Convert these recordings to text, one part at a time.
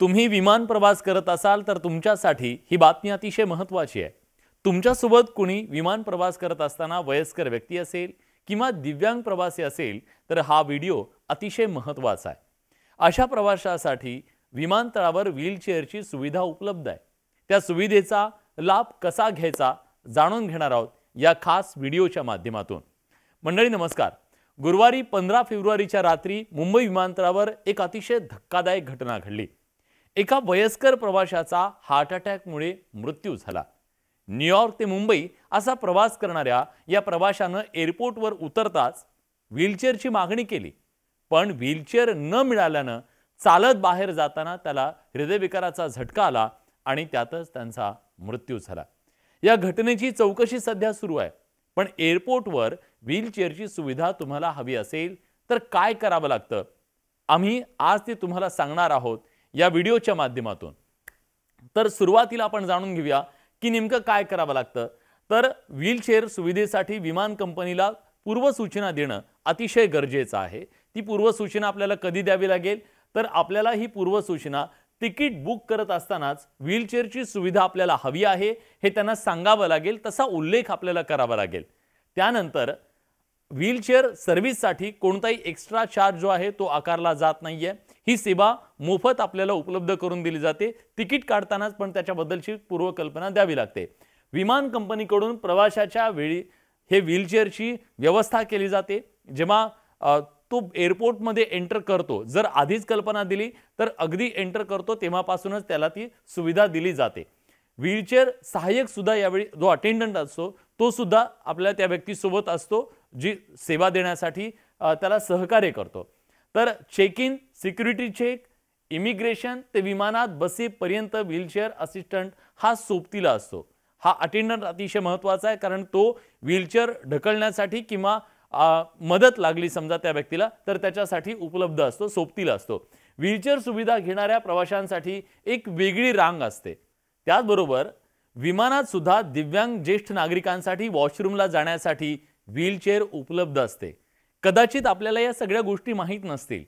तुम्ही विमान प्रवास करत असाल तर तुमच्यासाठी ही बातमी अतिशय महत्त्वाची आहे. तुमच्यासोबत कुणी विमान प्रवास करत असताना वयस्कर व्यक्ती असेल किंवा दिव्यांग प्रवासी असेल तर हा व्हिडिओ अतिशय महत्त्वाचा आहे. अशा प्रवाशासाठी विमानतळावर व्हीलचेअरची सुविधा उपलब्ध आहे. त्या सुविधेचा लाभ कसा घ्यायचा जाणून घेणार आहोत या खास व्हिडिओच्या माध्यमातून. मंडळी नमस्कार. गुरुवारी पंधरा फेब्रुवारीच्या रात्री मुंबई विमानतळावर एक अतिशय धक्कादायक घटना घडली. एका वयस्कर प्रवाशाचा हार्ट अटॅकमुळे मृत्यू झाला. न्यूयॉर्क ते मुंबई असा प्रवास करणाऱ्या या प्रवाशानं एअरपोर्टवर उतरताच व्हीलचेअरची मागणी केली. पण व्हीलचेअर न मिळाल्यानं चालत बाहेर जाताना त्याला हृदयविकाराचा झटका आला आणि त्यातच त्यांचा मृत्यू झाला. या घटनेची चौकशी सध्या सुरू आहे. पण एअरपोर्टवर व्हीलचेअरची सुविधा तुम्हाला हवी असेल तर काय करावं लागतं? आम्ही आज ते तुम्हाला सांगणार आहोत. या व्हिडिओच्या माध्यमातून. तर सुरुवातीला आपण जाणून घेऊया की नेमकं काय करावं लागतं. तर व्हीलचेअर सुविधेसाठी विमान कंपनीला पूर्वसूचना देणं अतिशय गरजेचं आहे. ती पूर्वसूचना आपल्याला कधी द्यावी लागेल? तर आपल्याला ही पूर्वसूचना तिकीट बुक करत असतानाच व्हीलचेअरची सुविधा आपल्याला हवी आहे हे त्यांना सांगावं लागेल तसा उल्लेख आपल्याला करावा लागेल. त्यानंतर व्हीलचेअर सर्व्हिससाठी कोणताही एक्स्ट्रा चार्ज जो आहे तो आकारला जात नाहीये. ही सेवा मोफत आपल्याला उपलब्ध करून दिली जाते. तिकीट काढतानाच पण त्याच्याबद्दलची पूर्वकल्पना द्यावी लागते. विमान कंपनीकडून प्रवाशाच्या वेळी हे व्हीलचेअरची व्यवस्था केली जाते. जेव्हा तो एअरपोर्टमध्ये एंटर करतो जर आधीच कल्पना दिली तर अगदी एंटर करतो तेव्हापासूनच त्याला ती सुविधा दिली जाते. व्हीलचेअर सहाय्यक सुद्धा यावेळी जो अटेंडंट असतो तो सुद्धा आपल्या त्या व्यक्तीसोबत असतो जी सेवा देण्यासाठी त्याला सहकार्य करतो. तर check in security check immigration ते विमानात बसेपर्यंत व्हीलचेअर असिस्टंट हा सोबतीला असतो. हा अटेंडंट अतिशय महत्त्वाचा आहे कारण तो व्हीलचेअर ढकलण्यासाठी किंवा मदत लागली समजा त्या व्यक्तीला तर त्याच्यासाठी उपलब्ध असतो सोबतीला असतो. व्हीलचेअर सुविधा घेणाऱ्या प्रवाशांसाठी एक वेगळी रांग असते. त्याचबरोबर विमानात सुद्धा दिव्यांग ज्येष्ठ नागरिकांसाठी वॉशरूमला जाण्यासाठी व्हीलचेअर उपलब्ध असते. कदाचित आपल्याला या सगळ्या गोष्टी माहीत नसतील.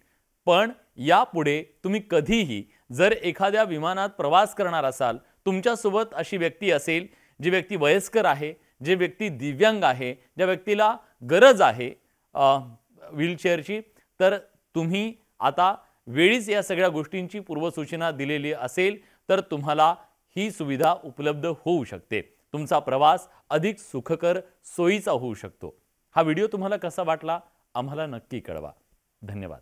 पण यापुढे तुम्ही कधीही जर एखाद्या विमानात प्रवास करणार असाल तुमच्यासोबत अशी व्यक्ती असेल जी व्यक्ती वयस्कर आहे जे व्यक्ती दिव्यांग आहे ज्या व्यक्तीला गरज आहे व्हीलचेअरची तर तुम्ही आता वेळीच या सगळ्या गोष्टींची पूर्वसूचना दिलेली असेल तर तुम्हाला ही सुविधा उपलब्ध होऊ शकते. तुमचा प्रवास अधिक सुखकर सोयीचा होऊ शकतो. हा व्हिडिओ तुम्हाला कसा वाटला? आम्हाला नक्की कळवा. धन्यवाद.